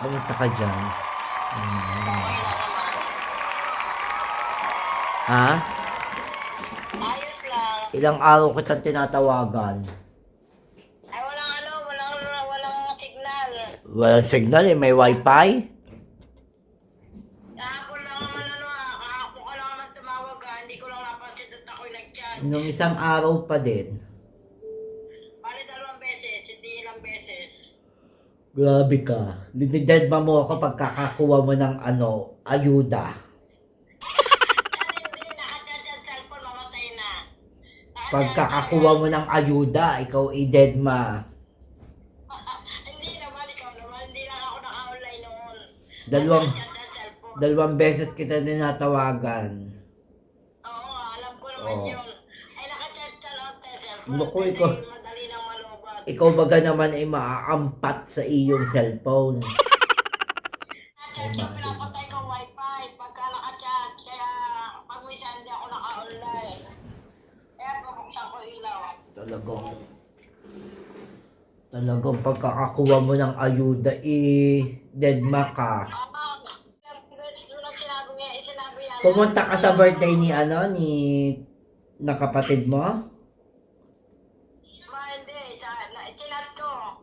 Kamusta ka dyan? Hmm. Ha? Ayos lang. Ilang araw kita tinatawagan. Ay, walang ano, walang, walang signal. Walang signal eh, may wifi. Kahapon lang naman ano ah, kahapon ka lang naman tumawag ah. Hindi ko lang napansin at ako'y nag-chat. Nung isang araw pa din. Grabe ka. Dinidedma mo ako pagkakakuha mo ng ano, ayuda. Pagkakakuha mo ng ayuda, ikaw i-deadma. Hindi naman, ikaw naman. Hindi lang ako naka-online noon. Dalawang, dalawang beses kita dinatawagan. Oo, alam ko naman Oo. yun. Ay, nakachat sa ng cellphone. Naku, ikaw-. Ikaw baga naman ay maaampat sa iyong cellphone. Nakachat ko, pinapatay ko wifi pagka nakachat. Kaya pag minsan hindi ako naka-online. Kaya pabuksan ko ilaw. Talagang, talagang pagkakakuha mo ng ayuda, i-deadma ka. Ah, nga, eh. Pumunta ka sa birthday ni ano, ni na kapatid mo? Ma, hindi. Sa, na, chinat ko.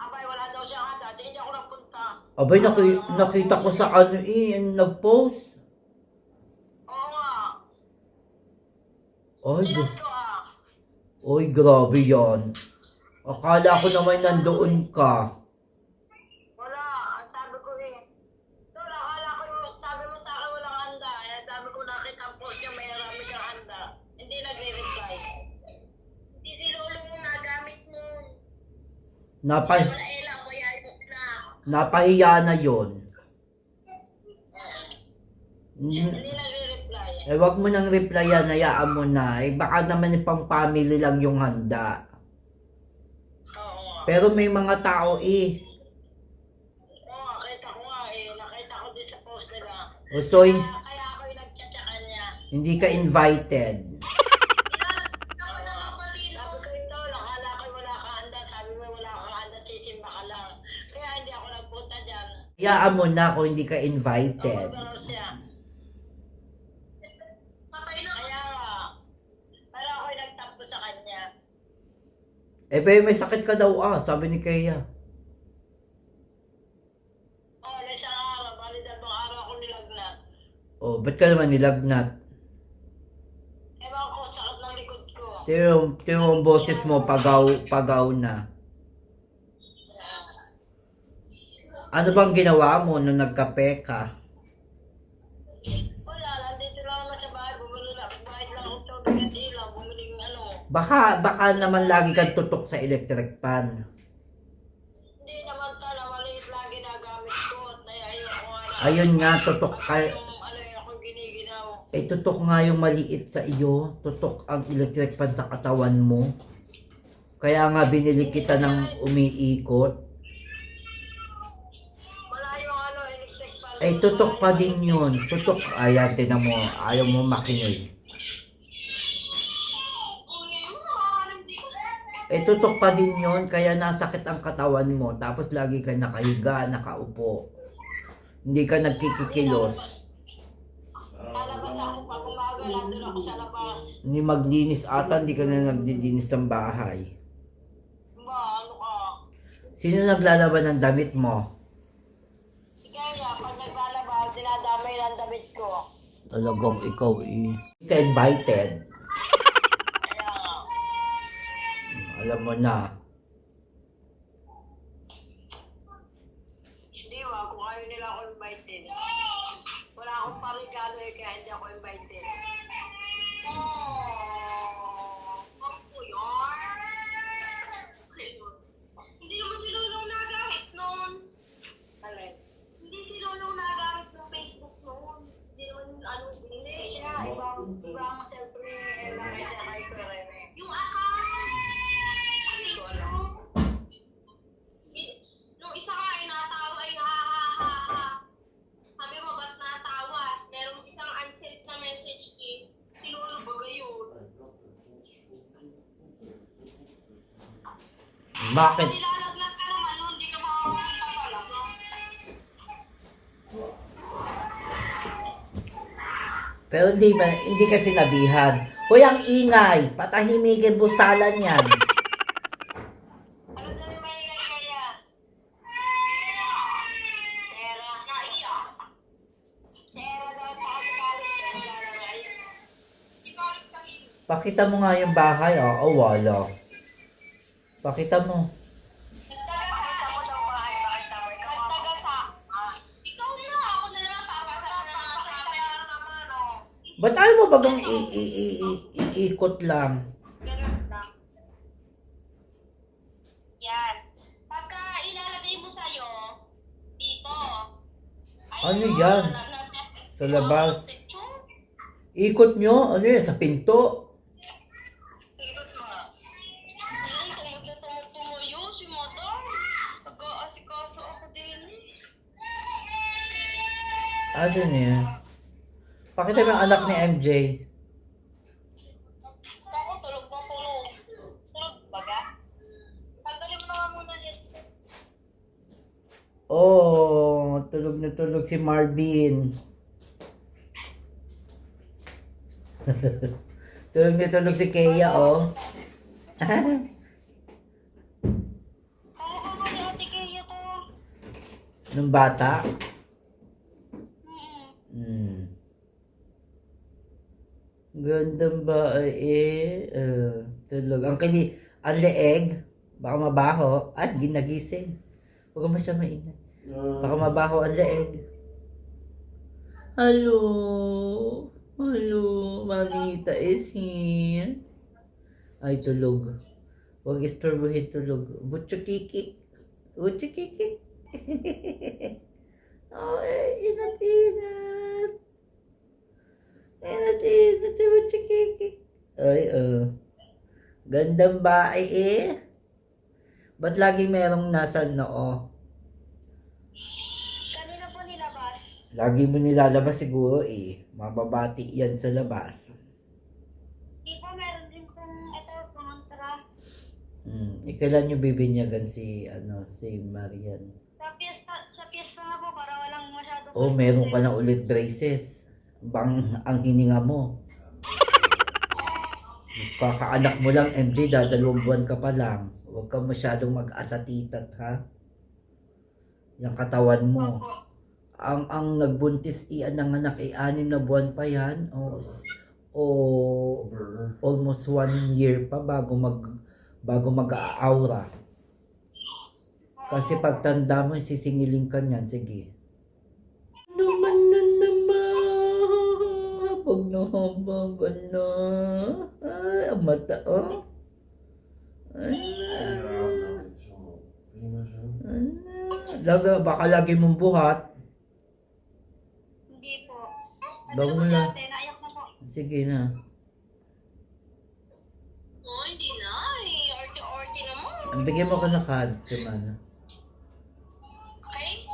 Abay, wala daw siya handa. Di hindi ako napunta. Abay, naki, nakita ko sa ano eh, nag-post. Oo nga. Ay, ko ah. Oy, grabe yan. Akala ko naman nandoon ka. Wala. Ang sabi ko eh. Tol, akala ko yung sabi mo sa akin walang handa. Eh, sabi ko nakita ang post niya may marami kang handa. Hindi nagre-reply. Hindi si Lolo mo nagamit nun. Napa, Wala ela, kuya yung na. Napahiya na yon. Hindi nagre-reply. Eh, wag mo nang replyan, hayaan mo na. Eh, baka naman pang family lang yung handa. Oo. Pero may mga tao eh. Oo nga, kita ko nga eh. Nakita ko din sa post nila. O, So, Kaya, kaya ako yung nag-chat sa kanya. hindi ka invited. Hayaan mo na kung hindi ka Oo, invited. pero siya. Patay na. Kaya nga. Pero ako yung nagtampo sa kanya. Eh, pero may sakit ka daw ah, sabi ni Kaya. Oo, na isang araw. Bali dalawang araw ako nilagnat. Oh, ba't ka naman nilagnat? Ewan ko, sakit ng likod ko. Tiro, tiro ang boses mo, pagaw, pagaw na. Ano bang ginawa mo nung nagkape ka? Wala, nandito lang naman sa bahay. Bumili lang. Bayad lang ako tubig at ilaw. Bumili ng ano. Baka, baka naman lagi kang tutok sa electric pan. Hindi naman tala, maliit lang ginagamit ko. At naiayon ko nga. Ayun nga, tutok ka. Yung ano yung ako giniginaw. Eh, tutok nga yung maliit sa iyo. Tutok ang electric pan sa katawan mo. Kaya nga binili kita ng umiikot. Eh, tutok pa din yun. Tutok. Ayan, tinan mo. Ayaw mo makinig. Eh, tutok pa din yun. Kaya nasakit ang katawan mo. Tapos lagi ka nakahiga, nakaupo. Hindi ka nagkikikilos. Ni maglinis ata, hindi ka na nagdidinis ng bahay. Ba, ano ka? Sino naglalaban ng damit mo? Si Kaya, pag naglalaba, dinadamay ng damit ko. Talagang ikaw eh. Hindi ka invited. Alam mo na. Bakit? Nilalaglag ka naman, hindi ka makakapunta pala. Pero hindi, ba, hindi ka sinabihan. Hoy, ang ingay! Patahimigin busalan yan. Ano kami maingay kaya? Sera, naiyak. Eh, ah. Sera daw tayo college, eh, eh. Pakita mo nga yung bahay, oh. Oh, wala. Pakita mo. Ba't ayaw mo bagang iikot lang? Ano no, yan? Sa labas. Ikot nyo? Ano yan? Sa pinto? Ano yan? Pakita mo yung anak ni MJ. Ako, tulog na tulog. Tulog baga? Tanggalin mo na nga muna headset. Oh, tulog na tulog si Marvin. tulog na tulog si Kea, oh. Kaya ka ba ni Ate Kaya to? Nung bata. Mm. Hmm. Gandang ba eh. Uh, tulog. Ang kini, ang leeg. Baka mabaho. Ay, ginagising. Huwag mo siya mainay. Baka mabaho ang leeg. Hello. Hello. Mamita is here. Ay, tulog. Huwag istorbohin tulog. Butcho kiki. Butcho kiki. oh, eh, inat, Inat, inat si Butcho kiki. Ay, oh. Gandang bae eh. Ba't laging merong nasa noo? Kanina po nilabas. Lagi mo nilalabas siguro eh. Mababati yan sa labas. Di po meron din pong ito, pangontra. Hmm. Ikailan nyo bibinyagan si, ano, si Marian? Sa piyesta, sa piyesta nga po para walang masyadong... Oh, meron ka na ulit braces. Bang ang hininga mo. Kakaanak mo lang, MJ, dadalawang buwan ka pa lang. Huwag ka masyadong mag-atatitat, ha? Yung katawan mo. Ang ang nagbuntis iyan ng anak ay anim na buwan pa yan. O, o almost one year pa bago mag bago mag-aura. Kasi pagtanda mo, sisingiling ka niyan. Sige. Naman. Pag nahabag, ano. Ay, ang mata, oh. Ano. Ano. Laga, baka lagi mong buhat. Hindi po. Bago Ano po si na. ate? Naiyak na po. Sige na. Oh, hindi na. Eh, orte-orte naman. Bigyan mo ko na card, Simana. Okay?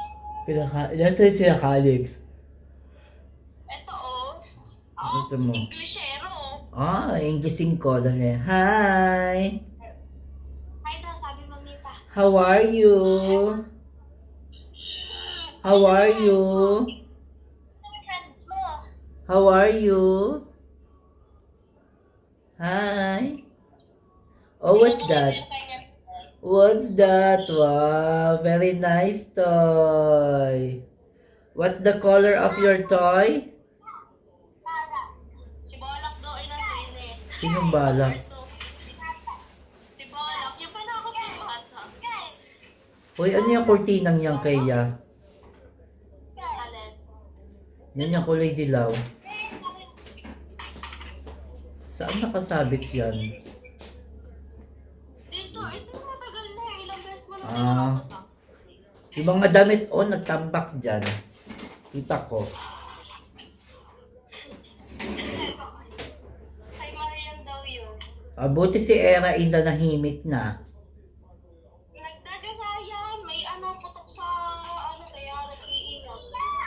Pinaka, nasa sila Calix. Oh. Ito mo. Englishero. Ah, Englising ko. Dali. Hi! Hi daw, sabi mamita. How are you? How are you? Ano friends mo? How are you? Hi! Oh, what's that? What's that? Wow, very nice toy. What's the color of your toy? Si Balak daw ay nandun eh. Sinong balak? Si Balak, yung panakot ng bata. Uy, ano yung kurtinang yan kaya? Yan yung kulay dilaw. Saan nakasabit yan? Dito, ito matagal na. eh. Ilang beses mo na Ah. Yung mga damit o nagtambak dyan. Kita ko. Kay Marian daw yun. Ah, buti si Era Ina nahimik na. Nagdagasayan, may ano, putok sa, ano, kaya nag-iingat.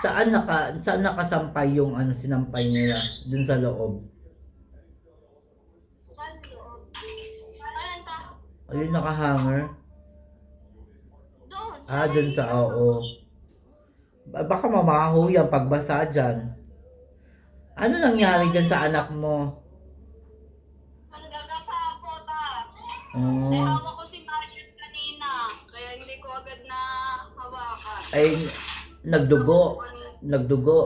Saan naka saan nakasampay yung ano sinampay nila dun sa loob? Saan loob? Ayan ta? Ayun nakahanger. Doon. Ah, dun sa oo. Ba- Baka mamaho yan pagbasa dyan. Ano nangyari dyan sa anak mo? Ang gagasapot ah. Eh, Oh, hawak ko si Marian kanina. Kaya hindi ko agad na hawakan. ay, nagdugo. Nagdugo.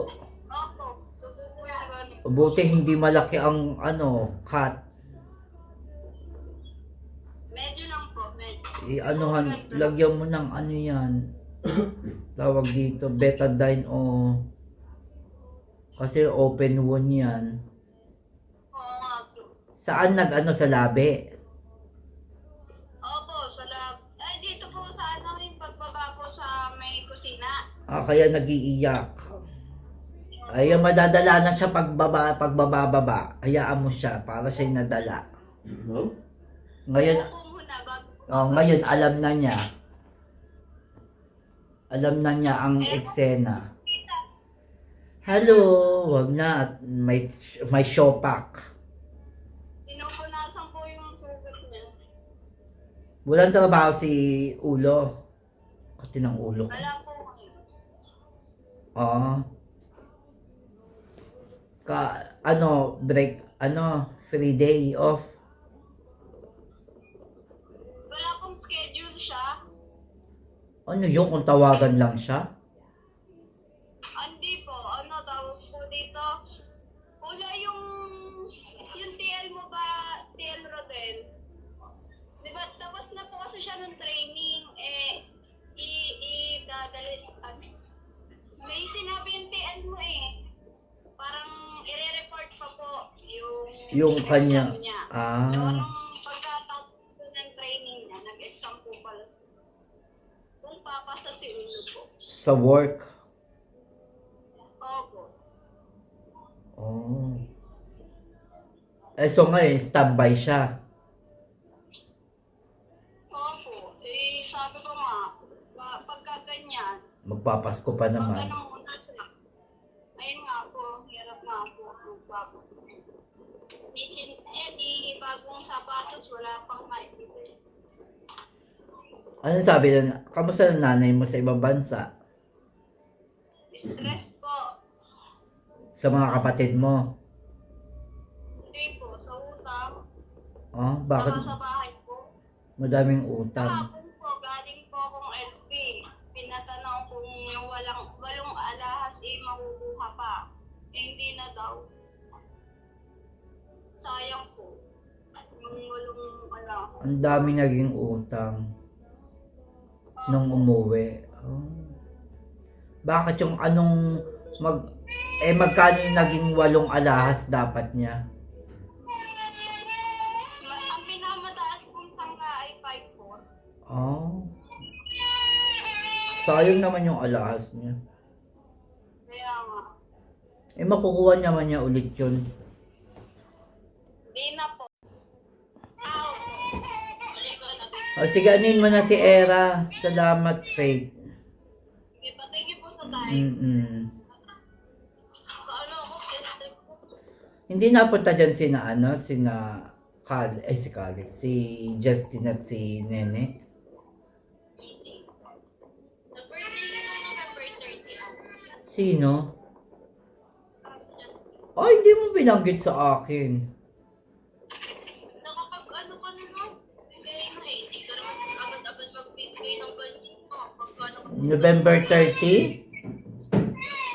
Opo, tugo ko yung ganito. Buti hindi malaki ang ano, cut. Medyo lang po, medyo. I-anuhan, lagyan mo ng ano yan. Tawag dito, betadine o kasi open wound yan. Saan nag-ano sa labi? Opo, sa lab. Ay, dito po sa ano, yung pagbaba po sa may kusina. Ah, kaya nagiiyak. Ay, madadala na siya pagbaba, pagbababa. Hayaan mo siya para siya nadala. No? Ngayon, bago oh, ngayon alam na niya. Alam na niya ang eksena. Hello, wag na. At May, may shopak. Pinupunasan po yung sugat niya. Walang trabaho si Ulo. Kati ng ulo ko. Oo. Ka, ano, break, ano, free day off. Wala pong schedule siya. Ano yun kung tawagan lang siya? Hindi po, ano tawag po dito? Wala yung, yung TL mo ba, TL Rodel? Di ba, tapos na po kasi siya ng training, eh, i, i, dadali, may sinabi yung TL mo eh. Parang ire-report pa po yung, Yung kanya. exam niya. So, Ah, nung pagkatapos po ng training niya, nag-exam po pala siya. Kung papasa si Ulo po. sa work. Opo. Oh. Eh, so ngayon, standby siya. Magpapasko pa pag naman. ano. Ayun nga po, hirap nga po magpapas. Di, eh, di bagong sapatos, wala pang maibigay. Ano sabi na, kamusta ang nanay mo sa ibang bansa? Stress po. Sa mga kapatid mo? Hindi po, sa utang. Oh, Saka bakit sa bahay po. madaming utang? Kahapon po, hindi na daw. Sayang po. Yung walong alahas. Ang dami naging utang nung umuwi. Oh. Bakit yung anong mag eh magkano yung naging walong alahas dapat niya? Ang pinamataas kong sangka ay 5'4". Oh. Sayang naman yung alahas niya. Eh makukuha naman niya ulit yun. Di na po. Ow! O sige, anin mo na si Era. Salamat, Faith. Sige pa, thank you po sa time. Mm-mm. Hindi napunta dyan sina ano, sina Cal, eh si Calix, si Justin at si Nene. Hindi. 30 ako. Sino? Ay, hindi mo binanggit sa akin. Nakapag ano ka na no? Bigay na eh. Hindi ka naman agad-agad magbibigay ng ganyan mo. Pagka. November 30?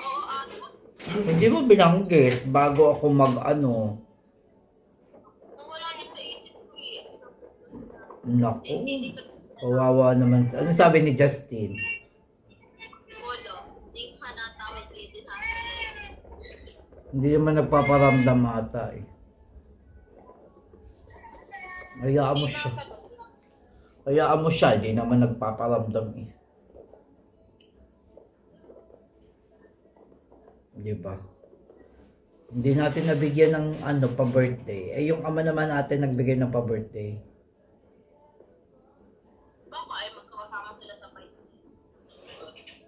Oo, ano? Hindi mo binanggit bago ako mag ano. Nawala din sa isip ko eh. Naku, Hindi, hindi kasi sa... kawawa naman. Ano sabi ni Justin? Wala. Hindi ka natawag dito ha. Hindi naman nagpaparamdam ata eh. Hayaan mo siya. Hayaan mo siya, hindi naman nagpaparamdam eh. Di ba? Hindi natin nabigyan ng ano pa birthday. Eh yung ama naman natin nagbigay ng pa birthday. Baka ay magkakasama sila sa fight.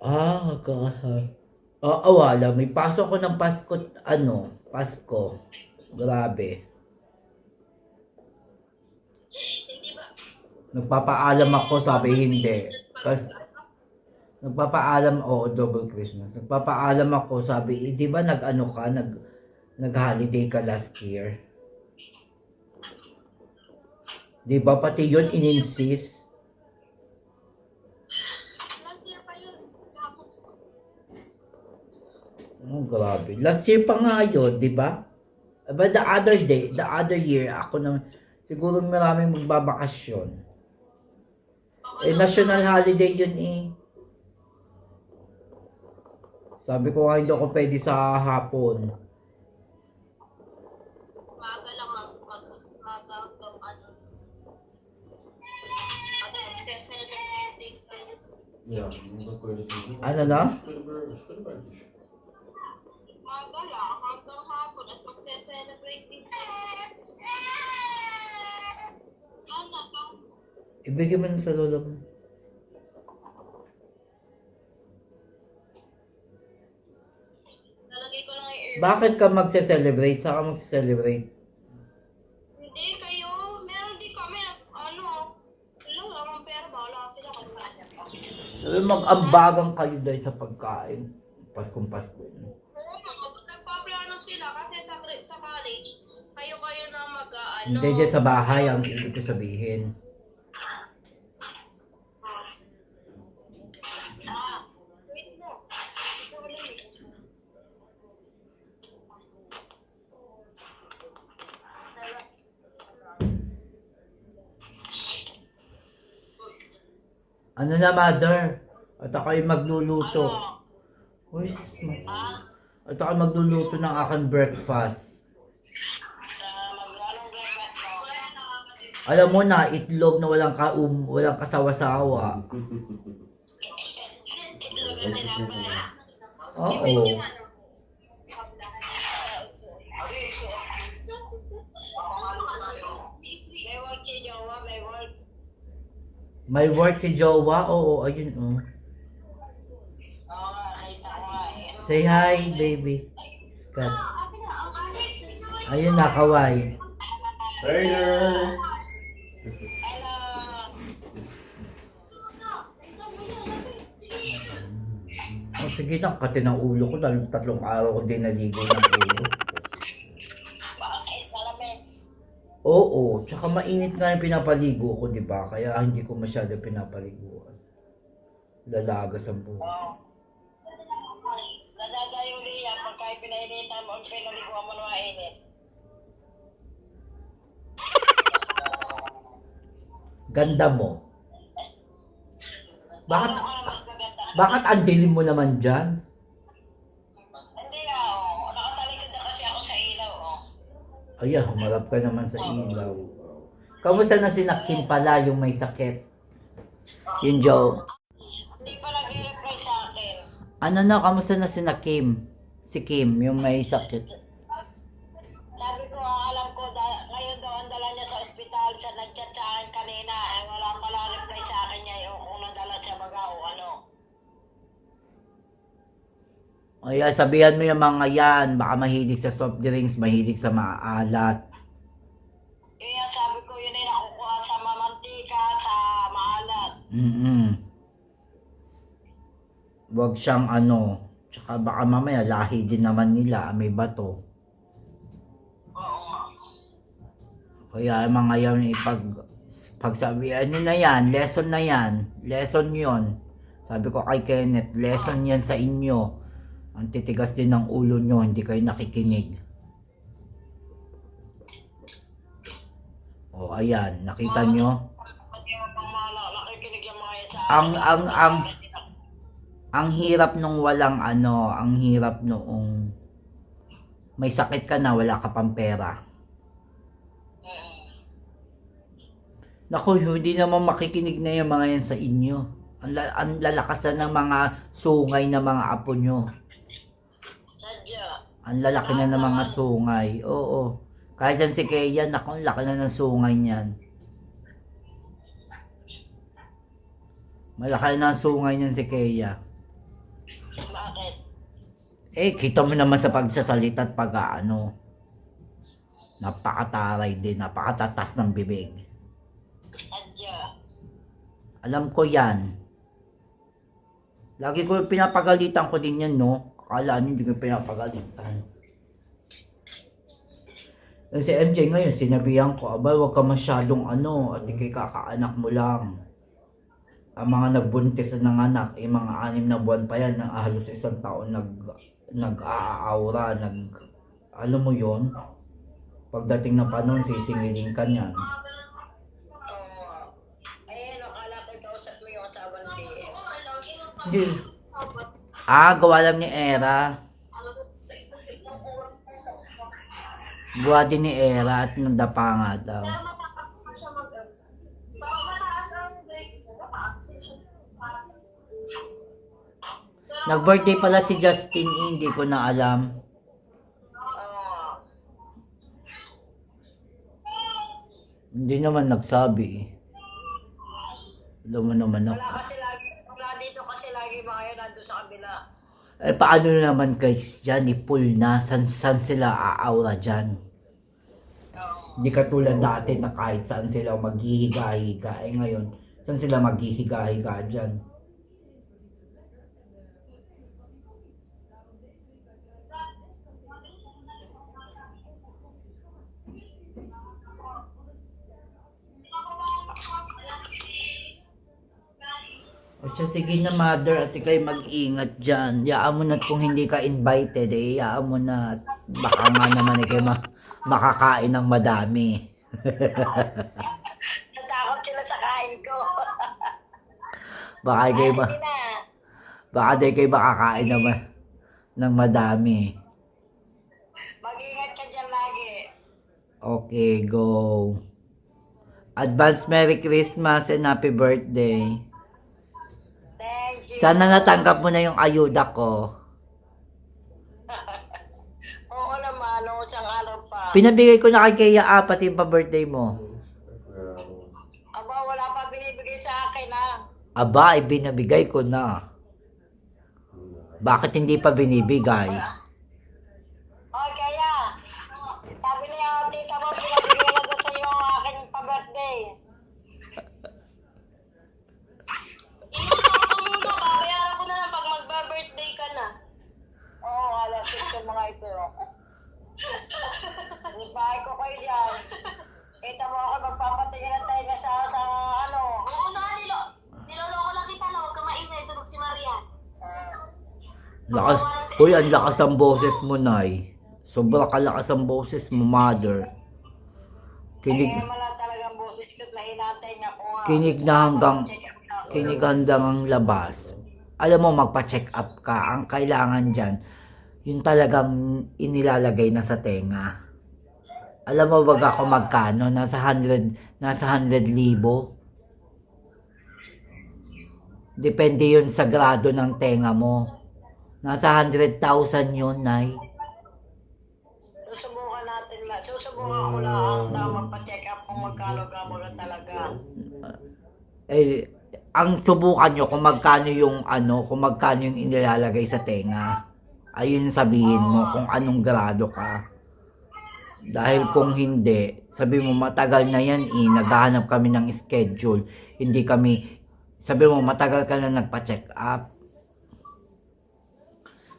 Ah, kaka. Ah, ah, wala. May pasok ko ng Pasko, ano, Pasko. Grabe. Hindi ba? Nagpapaalam ako, sabi hindi. Kasi, nagpapaalam, oo, double Christmas. Nagpapaalam ako, sabi, eh, di ba nag-ano ka, nag, nag-holiday ka last year. Di ba pati yun in-insist? Last year pa yun. Gabot. Oh, grabe. Last year pa nga yun, di ba? But the other day, the other year, ako na, siguro maraming magbabakasyon. Eh, national holiday yun eh. Sabi ko nga hindi ako pwede sa hapon. Maaga lang mag, mag, maaga hanggang ano. Ano, celebrating. Ja, dat kun je dus doen. Ano na? Schuddenberg- Schuddenbergjes. Maaga lang hanggang hapon at magse-celebrate din. Ano, to? Ibigay mo na sa lola mo. Lalagay ko lang yung. Bakit ka magse-celebrate? Saan ka magse-celebrate? Hindi kayo. Meron din kami. Ano, wala lang ang pera. Bahala sila kung. Sabi mag-ambagan kayo dahil sa pagkain. Paskong Pasko. Sila kasi sa, college, kayo-kayo na mag, ano, Hindi dyan sa bahay ang ibig ko sabihin. Ah, wait mo. Eh. Ano na, mother? At ako ay magluluto. Ano? Uy, sis. Ha? At ako ay magluluto ng aking breakfast. Alam mo na, itlog na walang, ka, um, walang kasawa-sawa. Itlog ang tinapay. Oo. Si Jowa, may work. Si Jowa? Oo, ayun oh. Say hi, baby. Scott. Ayun na, there! Hello. Sige na, kati ng ulo ko. Dahil tatlong araw ko din naligo ng ulo. Bakit? Malamig. Oo, tsaka mainit nga yung pinapaligo ko, di ba? Kaya hindi ko masyado pinapaliguan. Lalagas ang buhok. Oo. Nadadayo rin yan pagka pinainitan mo, pinaliguan mo na mainit. Ganda mo. Bakit, bakit ang dilim mo naman dyan? Hindi oh. Nakatalikod na kasi ako sa ilaw, oh. Ayan, humarap ka naman sa ilaw. Kamusta na si Kim pala yung may sakit? Yung Joe. Hindi pa nagre-reply sa akin. Ano na, kamusta na si Kim? Si Kim, yung may sakit. Ay, sabihan mo yung mga yan, baka mahilig sa soft drinks, mahilig sa maalat. Yun yung sabi ko, yun ay nakukuha sa mamantika, sa maalat. Mm Huwag siyang ano, tsaka baka mamaya lahi din naman nila, may bato. Oo nga. Kaya mga yan, ipag, pagsabihan nyo na yan, lesson na yan, lesson yon. Sabi ko kay Kenneth, lesson yan sa inyo. Ang titigas din ng ulo nyo, hindi kayo nakikinig. O ayan, nakita nyo? Ang- ang- ang- Ang hirap nung walang ano, ang hirap noong may sakit ka na, wala ka pang pera. Mm. Naku, hindi naman makikinig na yung mga yan sa inyo. Ang, ang lalakas na ng mga sungay na mga apo nyo. Ang lalaki na ng mga sungay. Oo. Kahit yan si Kaya, naku, ang laki na ng sungay niyan. Malaki na ang sungay niyan si Kaya. Bakit? Eh, kita mo naman sa pagsasalita at pag ano. Napakataray din, napakatatas ng bibig. Sadya. Alam ko yan. Lagi ko pinapagalitan ko din yan, no? Akala niyo hindi ko pinapagalitan. Eh, Si MJ ngayon, sinabihan ko, abay, huwag ka masyadong ano, at ikay kakaanak mo lang. Ang mga nagbuntis ng anak, eh, mga anim na buwan pa yan, ng halos isang taon nag, nag-aaura, nag, alam mo yon Pagdating ng panahon, sisingilin ka niyan. Yung. Hindi. Ah, gawa lang ni Era. Gawa din ni Era at nadapa nga daw. Nag-birthday pala si Justin, eh, hindi ko na alam. Hindi naman nagsabi. eh. Alam mo naman ako. Wala kasi lagi, wala dito kasi lagi mga yun nandun sa kabila. Eh, paano naman guys dyan, i-pull na, san, san sila aaura dyan? Hindi katulad dati na kahit saan sila maghihiga-higa. Eh ngayon, saan sila maghihiga-higa dyan? O siya, sige na mother at ikay mag-ingat dyan. Yaan mo na kung hindi ka invited eh. Yaan mo na baka nga naman ikay ma- makakain ng madami. Natakot sila sa kain ko. Baka ikay ma- baka di kayo makakain naman ng madami. Mag-ingat ka dyan lagi. Okay, go. Advance Merry Christmas and Happy Birthday. Sana natanggap mo na yung ayuda ko. Oo naman, no, isang araw pa. Pinabigay ko na kay Kaya apat yung pa-birthday mo. Aba, wala pa binibigay sa akin, ha? Aba, ibinabigay ko na. Bakit hindi pa binibigay? Oh, kaya. Sabi niya, tita mo, pinabigay na doon sa iyo ang aking pa-birthday. Inulang ko muna, babayaran ko na lang pag magba-birthday ka na. Oh, alas yung mga ito. Ibahay ko kayo dyan. Kita mo ako magpapatingin ng tayo sa, sa ano. Oo na, nilo, niloloko lang kita na, huwag ka maingay, tulog si Marian. Uh, Lakas, Uy, ang lakas ang boses mo, Nay. Sobra kalakas ang boses mo, Mother. Kinig, mo lang talagang boses ko't mahinatay niya ko nga. kinig na hanggang, kinig hanggang ang labas. Alam mo, magpa-check up ka. Ang kailangan dyan, yung talagang inilalagay na sa tenga. Alam mo ba ako magkano? Nasa 100, nasa 100 libo. Depende yun sa grado ng tenga mo. Nasa 100,000 yun, Nay. Susubukan natin lang. Susubukan ko lang na magpa-check up kung magkano ka mo talaga. eh, ang subukan nyo kung magkano yung ano, kung magkano yung inilalagay sa tenga. Ayun sabihin mo kung anong grado ka. Dahil kung hindi, sabi mo matagal na yan eh, naghahanap kami ng schedule. Hindi kami, sabi mo matagal ka na nagpa-check up.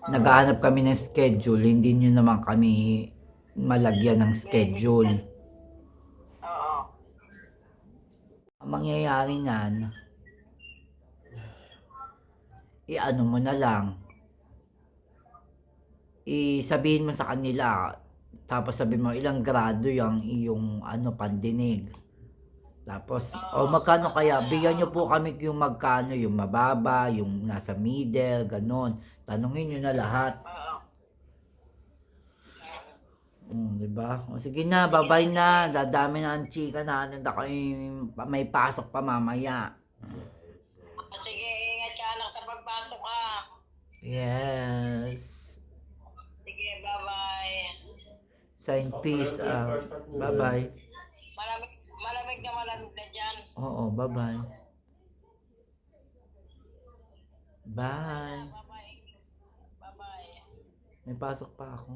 Naghahanap kami ng schedule, hindi nyo naman kami malagyan ng schedule. Oo. Ang mangyayari niyan, i-ano mo na lang, i-sabihin mo sa kanila, tapos sabihin mo ilang grado yung iyong ano pandinig. Tapos, o magkano kaya? Bigyan nyo po kami yung magkano, yung mababa, yung nasa middle, ganon. Tanungin nyo na lahat. Mm, di ba? O sige na, babay na. Dadami na ang chika natin. Ako yung may pasok pa mamaya. Sige, ingat ka anak sa pagpasok ka. Yes. Sige, bye-bye. Sign peace. ah. bye-bye. Malamig, malamig na malamig na dyan. Oo, bye-bye. Bye. Bye-bye. May pasok pa ako.